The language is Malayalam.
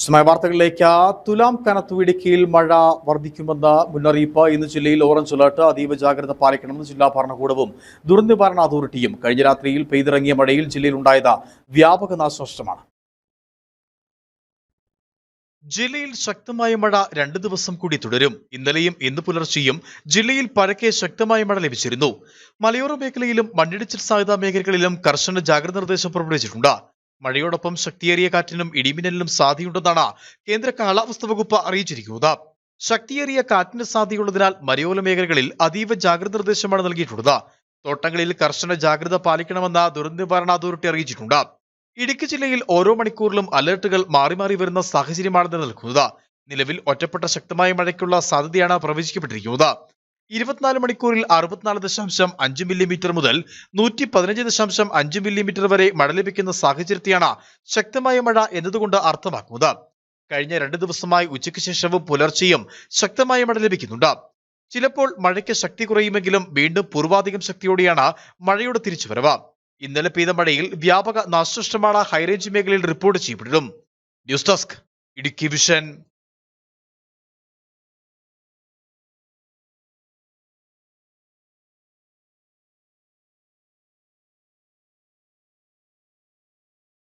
വിശദമായ വാർത്തകളിലേക്ക് തുലാം കനത്തു ഇടുക്കിയിൽ മഴ വർദ്ധിക്കുമെന്ന മുന്നറിയിപ്പ് ഇന്ന് ജില്ലയിൽ ഓറഞ്ച് അലർട്ട് അതീവ ജാഗ്രത പാലിക്കണമെന്ന് ജില്ലാ ഭരണകൂടവും ദുരന്തനിവാരണ അതോറിറ്റിയും കഴിഞ്ഞ രാത്രിയിൽ പെയ്തിറങ്ങിയ മഴയിൽ ജില്ലയിൽ ഉണ്ടായത് വ്യാപക നാശനഷ്ടമാണ്. ജില്ലയിൽ ശക്തമായ മഴ രണ്ട് ദിവസം കൂടി തുടരും. ഇന്നലെയും ഇന്ന് പുലർച്ചെയും ജില്ലയിൽ പരക്കെ ശക്തമായ മഴ ലഭിച്ചിരുന്നു. മലയോര മേഖലയിലും മണ്ണിടിച്ചിൽ സാധ്യതാ മേഖലകളിലും കർശന ജാഗ്രത നിർദ്ദേശം പുറപ്പെടുവിച്ചിട്ടുണ്ട്. മഴയോടൊപ്പം ശക്തിയേറിയ കാറ്റിനും ഇടിമിന്നലിനും സാധ്യതയുണ്ടെന്നാണ് കേന്ദ്ര കാലാവസ്ഥ വകുപ്പ് അറിയിച്ചിരിക്കുന്നത്. ശക്തിയേറിയ കാറ്റിന് സാധ്യതയുള്ളതിനാൽ മലയോര മേഖലകളിൽ അതീവ ജാഗ്രത നിർദ്ദേശമാണ് നൽകിയിട്ടുള്ളത്. തോട്ടങ്ങളിൽ കർശന ജാഗ്രത പാലിക്കണമെന്ന് ദുരന്ത നിവാരണ അതോറിറ്റി അറിയിച്ചിട്ടുണ്ട്. ഇടുക്കി ജില്ലയിൽ ഓരോ മണിക്കൂറിലും അലർട്ടുകൾ മാറി മാറി വരുന്ന സാഹചര്യമാണ് നിലനിൽക്കുന്നത്. നിലവിൽ ഒറ്റപ്പെട്ട ശക്തമായ മഴയ്ക്കുള്ള സാധ്യതയാണ് പ്രവചിക്കപ്പെട്ടിരിക്കുന്നത്. ഇരുപത്തിനാല് മണിക്കൂറിൽ അറുപത്തിനാല് ദശാംശം അഞ്ച് മില്ലിമീറ്റർ മുതൽ നൂറ്റി പതിനഞ്ച് ദശാംശം അഞ്ച് മില്ലിമീറ്റർ വരെ മഴ ലഭിക്കുന്ന സാഹചര്യത്തെയാണ് ശക്തമായ മഴ എന്നതുകൊണ്ട് അർത്ഥമാക്കുന്നത്. കഴിഞ്ഞ രണ്ട് ദിവസമായി ഉച്ചയ്ക്ക് ശേഷവും പുലർച്ചെയും ശക്തമായ മഴ ലഭിക്കുന്നുണ്ട്. ചിലപ്പോൾ മഴയ്ക്ക് ശക്തി കുറയുമെങ്കിലും വീണ്ടും പൂർവാധികം ശക്തിയോടെയാണ് മഴയുടെ തിരിച്ചുവരവ്. ഇന്നലെ പെയ്ത മഴയിൽ വ്യാപക നാശനഷ്ടമാണ് ഹൈറേഞ്ച് മേഖലയിൽ റിപ്പോർട്ട് ചെയ്യപ്പെടുന്നു ന്യൂസ് ഡെസ്ക് ഇടുക്കി വിഷൻ.